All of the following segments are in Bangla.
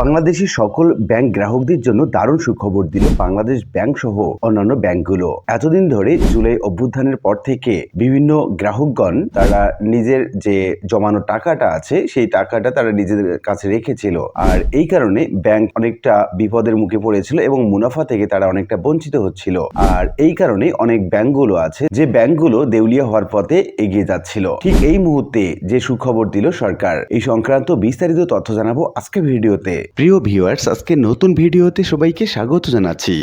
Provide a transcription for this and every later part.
বাংলাদেশের সকল ব্যাংক গ্রাহকদের জন্য দারুণ সুখবর দিল বাংলাদেশ ব্যাংক সহ অন্যান্য ব্যাংকগুলো। এতদিন ধরে জুলাই অভ্যুত্থানের পর থেকে বিভিন্ন গ্রাহকগণ তারা নিজের যে জমানো টাকাটা আছে, সেই টাকাটা তারা নিজেদের কাছে রেখেছিল। আর এই কারণে ব্যাংক অনেকটা বিপদের মুখে পড়েছিল এবং মুনাফা থেকে তারা অনেকটা বঞ্চিত হচ্ছিল। আর এই কারণে অনেক ব্যাংকগুলো আছে, যে ব্যাংকগুলো দেউলিয়া হওয়ার পথে এগিয়ে যাচ্ছিল। ঠিক এই মুহূর্তে যে সুখবর দিল সরকার, এই সংক্রান্ত বিস্তারিত তথ্য জানাব আজকে ভিডিওতে। প্রিয় ভিউয়ার্স, আজকে নতুন ভিডিওতে সবাইকে স্বাগত জানাচ্ছি।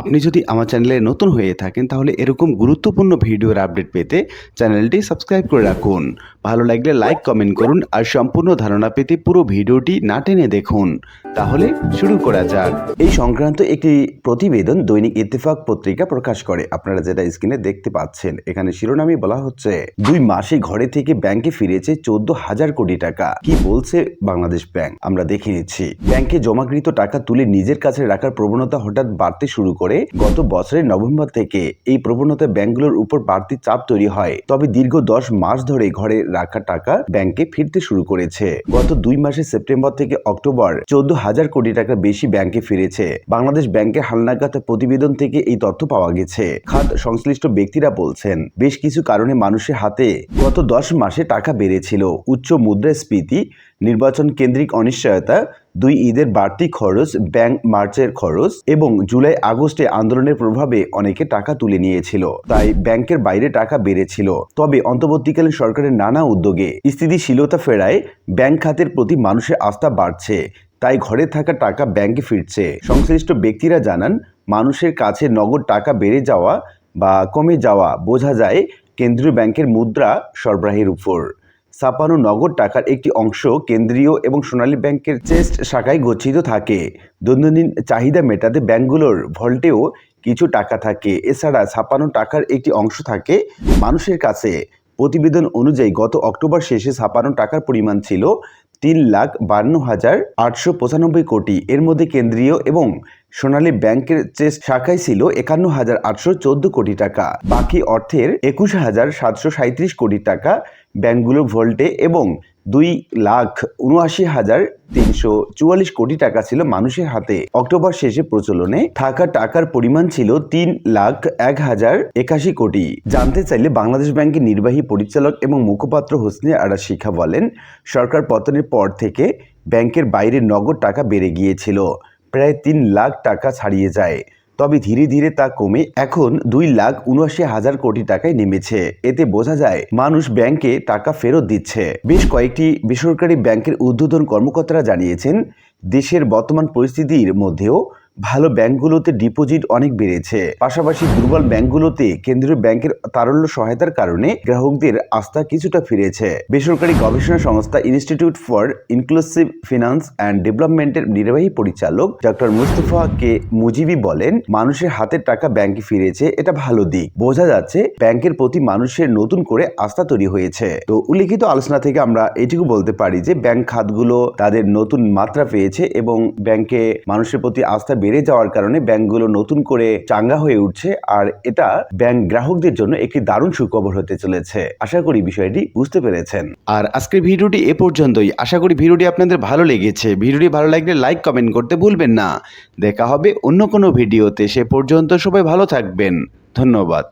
আপনি যদি আমার চ্যানেলে নতুন হয়ে থাকেন, তাহলে এরকম গুরুত্বপূর্ণ ভিডিওর আপডেট পেতে চ্যানেলটি সাবস্ক্রাইব করে রাখুন। ভালো লাগলে লাইক কমেন্ট করুন আর সম্পূর্ণ ধারণা পেতে পুরো ভিডিওটি না টেনে দেখুন। তাহলে শুরু করা যাক। এই সংক্রান্ত একটি প্রতিবেদন দৈনিক ইত্তেফাক পত্রিকা প্রকাশ করে। আপনারা যেটা স্ক্রিনে দেখতে পাচ্ছেন, এখানে শিরোনামে বলা হচ্ছে, দুই মাসে ঘরে থেকে ব্যাংকে ফিরেছে চোদ্দ হাজার কোটি টাকা। কি বলছে বাংলাদেশ ব্যাংক? আমরা দেখে নিচ্ছি। ব্যাংকে জমাকৃত টাকা তুলে নিজের কাছে রাখার প্রবণতা হঠাৎ বাড়তে শুরু করে। গত বছরের নভেম্বর থেকে এই প্রবণতা ব্যাংকগুলোর উপর বাড়তি চাপ তৈরি হয়। তবে দীর্ঘ দশ মাস ধরে ঘরে রাখা টাকা ব্যাংকে ফিরতে শুরু করেছে। গত দুই মাসে সেপ্টেম্বর থেকে অক্টোবর চোদ্দ হাজার কোটি টাকা বেশি ব্যাংকে ফিরেছে। বাংলাদেশ ব্যাংকের হালনাগাদ প্রতিবেদন থেকে এই তথ্য পাওয়া গেছে। খাত সংশ্লিষ্ট ব্যক্তিরা বলছেন, বেশ কিছু কারণে মানুষের হাতে গত দশ মাসে টাকা বেড়েছিল। উচ্চ মুদ্রাস্ফীতি নির্বাচন কেন্দ্রিক অনিশ্চয়তা, দুই ঈদের বাড়তি খরচ, ব্যাংক মার্চের খরচ এবং জুলাই আগস্টে আন্দোলনের প্রভাবে অনেকে টাকা তুলে নিয়েছিল। তাই ব্যাংকের বাইরে টাকা বেড়েছিল। তবে অন্তর্বর্তীকালীন সরকারের নানা উদ্যোগে স্থিতিশীলতা ফেরায় ব্যাংক খাতের প্রতি মানুষের আস্থা বাড়ছে। তাই ঘরে থাকা টাকা ব্যাংকে ফিরছে। সংশ্লিষ্ট ব্যক্তিরা জানান, মানুষের কাছে নগদ টাকা বেড়ে যাওয়া বা কমে যাওয়া বোঝা যায় কেন্দ্রীয় ব্যাংকের মুদ্রা সরবরাহের উপর। ছাপানো নগদ টাকার একটি অংশ কেন্দ্রীয় এবং সোনালী ব্যাংকের চেস্ট শাখায় গচ্ছিত থাকে। দৈনন্দিন চাহিদা মেটাতে ব্যাংকগুলোর ভল্টেও কিছু টাকা থাকে। এছাড়া ছাপানো টাকার একটি অংশ থাকে মানুষের কাছে। প্রতিবেদন অনুযায়ী গত অক্টোবর শেষে ছাপানো টাকার পরিমাণ ছিল তিন লাখ বান্ন হাজার আটশো পঁচানব্বই কোটি। এর মধ্যে কেন্দ্রীয় এবং সোনালী ব্যাংকের চেস্ট শাখায় ছিল একান্ন হাজার আটশো চোদ্দ কোটি টাকা। বাকি অর্থের একুশ হাজার সাতশো সাঁত্রিশ কোটি টাকা ব্যাংকগুলোর ভোল্টে এবং দুই লাখ উনআশি হাজার তিনশো চুয়াল্লিশ কোটি টাকা ছিল মানুষের হাতে। অক্টোবর শেষে প্রচলনে থাকা টাকার পরিমাণ ছিল তিন লাখ এক হাজার একাশি কোটি। জানতে চাইলে বাংলাদেশ ব্যাংকের নির্বাহী পরিচালক এবং মুখপাত্র হোসনে আরা শিখা বলেন, সরকার পতনের পর থেকে ব্যাংকের বাইরে নগদ টাকা বেড়ে গিয়েছিল। প্রায় তিন লাখ টাকা ছাড়িয়ে যায়। তবে ধীরে ধীরে তা কমে এখন দুই লাখ উনআশি হাজার কোটি টাকায় নেমেছে। এতে বোঝা যায়, মানুষ ব্যাংকে টাকা ফেরত দিচ্ছে। বেশ কয়েকটি বেসরকারি ব্যাংকের উদ্বোধন কর্মকর্তারা জানিয়েছেন, দেশের বর্তমান পরিস্থিতির মধ্যেও ভালো ব্যাংকগুলোতে ডিপোজিট অনেক বেড়েছে। পাশাপাশি দুর্বল ব্যাংকগুলোতে কেন্দ্রীয় ব্যাংকের তারল্য সহায়তার কারণে গ্রাহকদের আস্থা কিছুটা ফিরেছে। বেসরকারি গবেষণা সংস্থা institute for inclusive finance and ডেভেলপমেন্টের নির্বাহী পরিচালক ডক্টর মুস্তফা কে মুজিবি বলেন, মানুষের হাতের টাকা ব্যাংকে ফিরেছে, এটা ভালো দিক। বোঝা যাচ্ছে ব্যাংকের প্রতি মানুষের নতুন করে আস্থা তৈরি হয়েছে। তো উল্লিখিত আলোচনা থেকে আমরা এটুকু বলতে পারি যে, ব্যাংক খাতগুলো তাদের নতুন মাত্রা পেয়েছে এবং ব্যাংকে মানুষের প্রতি আস্থা বেড়ে যাওয়ার কারণে ব্যাংকগুলো নতুন করে চাঙ্গা হয়ে উঠছে আর এটা ব্যাংক গ্রাহকদের জন্য একটি দারুণ সুখবর হতে চলেছে। আশা করি বিষয়টি বুঝতে পেরেছেন। আর আজকের ভিডিওটি এ পর্যন্তই। আশা করি ভিডিওটি আপনাদের ভালো লেগেছে। ভিডিওটি ভালো লাগলে লাইক, কমেন্ট করতে ভুলবেন না। দেখা হবে অন্য কোনো ভিডিওতে। সে পর্যন্ত সবাই ভালো থাকবেন। ধন্যবাদ।